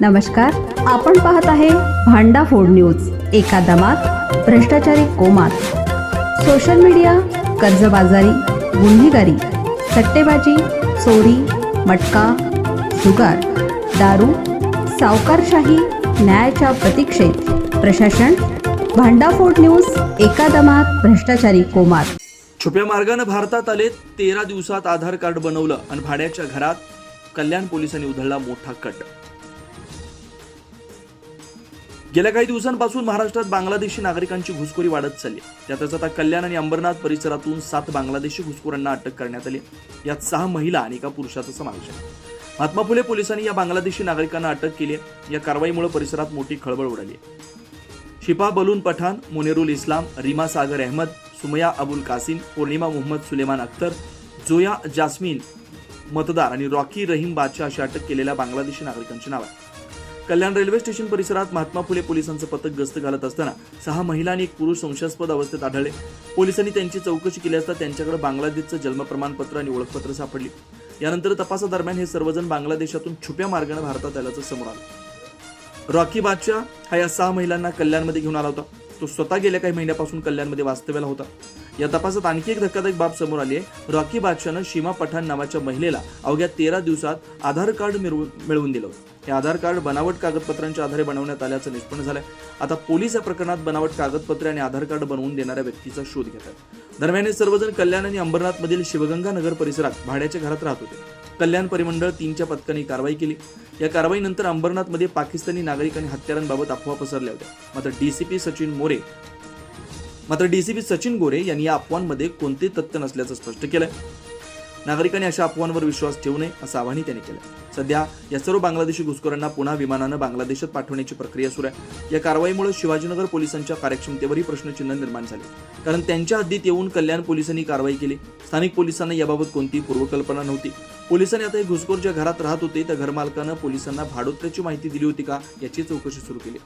नमस्कार आपण पाहत आहे भांडा फोड न्यूज एका दमात भ्रष्टाचारी कोमात. सोशल मीडिया कर्जबाजारी गुन्हेगारी सट्टेबाजी चोरी मटका जुगार दारू सावकारशाही न्यायाच्या प्रतीक्षेत. प्रशासन भांडाफोड न्यूज एका दमात भ्रष्टाचारी कोमात. छुप्या मार्गाने भारतात आले तेरा दिवसात आधार कार्ड बनवलं आणि भाड्याच्या घरात कल्याण पोलिसांनी उधळला मोठा कट. गेल्या काही दिवसांपासून महाराष्ट्रात बांगलादेशी नागरिकांची घुसखोरी वाढत चालली त्यातच आता कल्याण आणि अंबरनाथ परिसरातून सात बांगलादेशी घुसखोरांना अटक करण्यात आली यात सहा महिला आणि एका पुरुषाचा समावेश आहे. महात्मा फुले पोलिसांनी या बांगलादेशी नागरिकांना अटक केली आहे. या कारवाईमुळे परिसरात मोठी खळबळ उडाली शिपा बलून पठाण मुनेरुल इस्लाम रीमा सागर अहमद सुमया अबुल कासिम पौर्णिमा मोहम्मद सुलेमान अख्तर जोया जास्मिन मतदार आणि रॉकी रहीम बादशाह अशी अटक केलेल्या बांगलादेशी नागरिकांची नाव आहे कल्याण रेल्वे स्टेशन परिसरात महात्मा फुले पोलिसांचं पथक गस्त घालत असताना सहा महिला आणि एक पुरुष संशयास्पद अवस्थेत आढळले. पोलिसांनी त्यांची चौकशी केली असता त्यांच्याकडे बांगलादेशचं जन्म प्रमाणपत्र आणि ओळखपत्र सापडली. यानंतर तपासादरम्यान हे सर्वजण बांगलादेशातून छुप्या मार्गाने भारतात आल्याचं समोर आलं. रॉकी बादशाह हा या सहा महिलांना कल्याणमध्ये घेऊन आला होता. तो स्वतः गेल्या काही महिन्यापासून कल्याणमध्ये वास्तव्याला होता. या तपासात आणखी एक धक्कादायक बाब समोर आली आहे. रॉकी बादशानं सीमा पठाण नावाच्या महिलेला अवघ्या तेरा दिवसात आधार कार्ड मिळवून मिळवून दिलं होतं. हे आधार कार्ड बनावट कागदपत्रांच्या आधारे बनवण्यात आल्याचं निष्पन्न झालंय. आता पोलीस या प्रकरणात बनावट कागदपत्रे आणि आधार कार्ड बनवून देणाऱ्या व्यक्तीचा शोध घेत आहेत दरम्यान हे सर्वजण कल्याण आणि अंबरनाथ मधील शिवगंगा नगर परिसरात भाड्याच्या घरात राहत होते. कल्याण परिमंडळ तीनच्या पथकाने कारवाई केली. या कारवाईनंतर अंबरनाथमध्ये पाकिस्तानी नागरिक आणि हत्यारांबाबत अफवा पसरल्या होत्या. मात्र डीसीपी सचिन मोरे मात्र डीसीपी सचिन गोरे यांनी या अफवांमध्ये कोणते तथ्य नसल्याचं स्पष्ट केलंय. नागरिकांनी अशा अफवांवर विश्वास ठेवू नये असं आवाहनही त्यांनी केलं सध्या या सर्व बांगलादेशी घुसखोरांना पुन्हा विमानानं बांगलादेशात पाठवण्याची प्रक्रिया सुरू आहे. या कारवाईमुळे शिवाजीनगर पोलिसांच्या कार्यक्षमतेवरही प्रश्नचिन्ह निर्माण झाले. कारण त्यांच्या हद्दीत येऊन कल्याण पोलिसांनी कारवाई केली. स्थानिक पोलिसांना याबाबत कोणतीही पूर्वकल्पना नव्हती. पोलिसांनी आता हे घुसखोर ज्या घरात राहत होते त्या घरमालकानं पोलिसांना भाडोत्र्याची माहिती दिली होती का याची चौकशी सुरू केली.